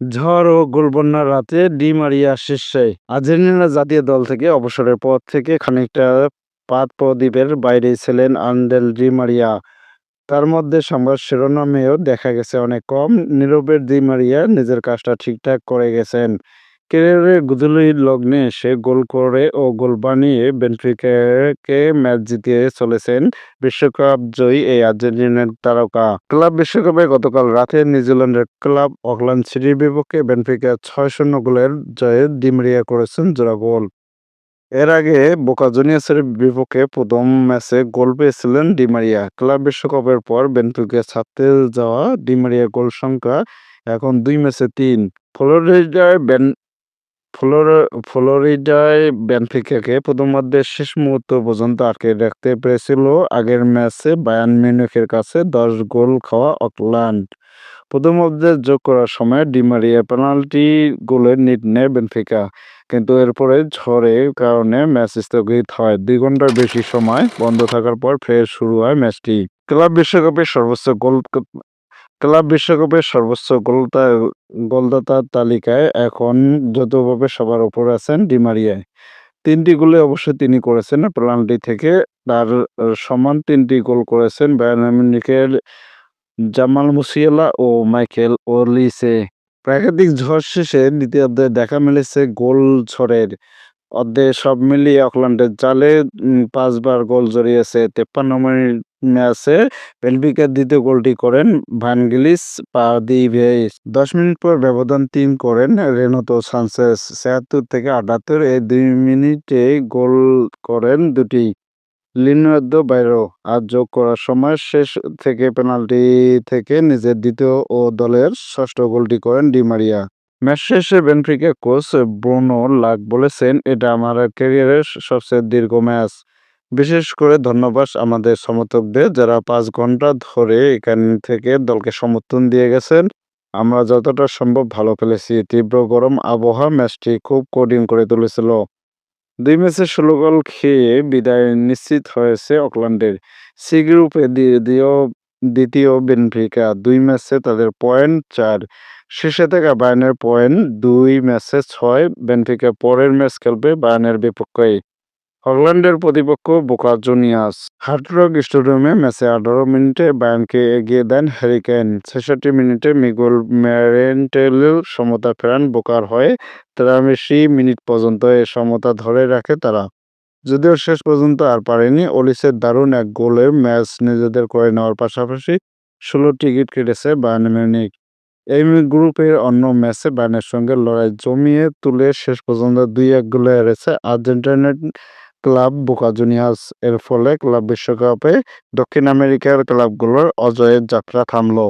ঝড় ও গোলবন্যার রাতে Di Maria শীর্ষে আর্জেন্টিনা জাতীয় দল থেকে অবসরের পর থেকে খানিকটা পাত প্রদীপের বাইরে ছিলেন আন্দেল ডি মারিয়া তার মধ্যে সংবাদ শিরোনামেও দেখা গেছে, অনেক কম নীরবের ডি মারিয়া নিজের কাজটা ঠিকঠাক করে গেছেন। ক্যারিয়ারের গুজলি লগ্নে এসে গোল করে ও গোল বানিয়ে বেনফিকাকে ম্যাচ জিতিয়ে চলেছেন বিশ্বকাপ জয়ী এই আর্জেন্টিনার তারকা। ক্লাব বিশ্বকাপে গতকাল রাতে নিউজিল্যান্ডের ক্লাব অকল্যান্ড সিটির বিপক্ষে বেনফিকা ছয় শূন্য গোলের জয়ে ডিমরিয়া করেছেন জোড়া গোল। এর আগে বোকা জুনিয়র্সের বিপক্ষে প্রথম ম্যাচে গোল পেয়েছিলেন ডিমারিয়া। ক্লাব বিশ্বকাপের পর বেনফিকা ছাড়তে যাওয়া ডিমারিয়া গোল সংখ্যা এখন দুই ম্যাচে তিন। ফ্লোরিডায় বেন ফ্লোর- ফ্লোরিডায় বেনফিকাকে প্রথমার্ধের শেষ মুহূর্ত পর্যন্ত আটকে রাখতে পেরেছিল। আগের ম্যাচে বায়ান মিউনিখের কাছে দশ গোল খাওয়া অকল্যান্ড। প্রথমার্ধে যোগ করার সময় ডিমারিয়া পেনাল্টি গোলের নিট নেয় বেনফিকা কিন্তু এরপরে ঝড়ের কারণে ম্যাচ স্থগিত হয়। দুই ঘণ্টার বেশি সময় বন্ধ থাকার পর ফের শুরু হয় ম্যাচটি। ক্লাব বিশ্বকাপের সর্বোচ্চ গোল ক্লাব বিশ্বকাপের সর্বোচ্চ গোলতা গোলদাতার তালিকায় এখন যৌথভাবে সবার উপর আছেন ডিমারিয়ায় তিনটি গোলে অবশ্য তিনি করেছেন, পেনাল্টি থেকে তার সমান তিনটি গোল করেছেন বায়ার্ন জামাল মুসিয়ালা ও মাইকেল ওলিসে প্রাকৃতিক ঝড় শেষে দ্বিতীয়ার্ধে দেখা মিলেছে গোল ঝড়ের। অর্ধে সব মিলিয়ে অকল্যান্ডের জালে পাঁচবার গোল জড়িয়েছে, তেপ্পান্ন মিনিট ম্যাচে বেলভিকার দ্বিতীয় গোলটি করেন ভানগিলিস, পা পাদিভেস দশ মিনিট পর ব্যবধান তিন করেন রেনোতো সানচেস ছিয়াত্তর থেকে আটাত্তর এই দুই মিনিটে গোল করেন দুটি। লিনার্দো বাইরো, আর যোগ করার সময় শেষ থেকে পেনাল্টি থেকে নিজের দ্বিতীয় ও দলের ষষ্ঠ গোলটি করেন Di Maria match Benfica coach Bruno Lage বলেছেন, এটা আমার ক্যারিয়ারের সবচেয়ে দীর্ঘ ম্যাচ। বিশেষ করে ধন্যবাদ আমাদের সমর্থকদের যারা পাঁচ ঘণ্টা ধরে এখান থেকে দলকে সমর্থন দিয়ে গেছেন। আমরা যতটা সম্ভব ভালো খেলেছি। তীব্র গরম আবহাওয়া ম্যাচটি খুব কঠিন করে তুলেছিল। দুই ম্যাচে ষোলো গোল খেয়ে বিদায় নিশ্চিত হয়েছে অকল্যান্ডের। সি গ্রুপে দ্বিতীয় দ্বিতীয় বেনফিকা, দুই ম্যাচে তাদের পয়েন্ট, চার শেষে থাকা বায়ানের পয়েন্ট, দুই ম্যাচে ছয় বেনফিকা পরের ম্যাচ খেলবে বায়ানের বিপক্ষে অকল্যান্ডের প্রতিপক্ষ বোকা জুনিয়ার্স। হার্টরক স্টেডিয়ামে ম্যাচে আঠারো মিনিটে বায়ানকে এগিয়ে দেন হ্যারিকেন ছেষট্টি মিনিটে মিগুল ম্যারেন্টেল সমতা ফেরান বোকার হয়ে, তেরাশি মিনিট পর্যন্ত এ সমতা ধরে রাখে তারা। যদিও শেষ পর্যন্ত আর পারেনি, ওলিসের দারুণ এক গোলে ম্যাচ নিজেদের করে নেওয়ার পাশাপাশি ষোলো টিকিট কেটেছে বায়ার্ন মিউনিখ। এই গ্রুপের অন্য ম্যাচে বায়ার্নের সঙ্গে লড়াই জমিয়ে তুলে শেষ পর্যন্ত দুই এক গোলে হেরেছে আর্জেন্টিনার ক্লাব বোকা জুনিয়ার্স। এর ফলে ক্লাব বিশ্বকাপে দক্ষিণ আমেরিকার ক্লাবগুলোর অজয়ের যাত্রা থামলো।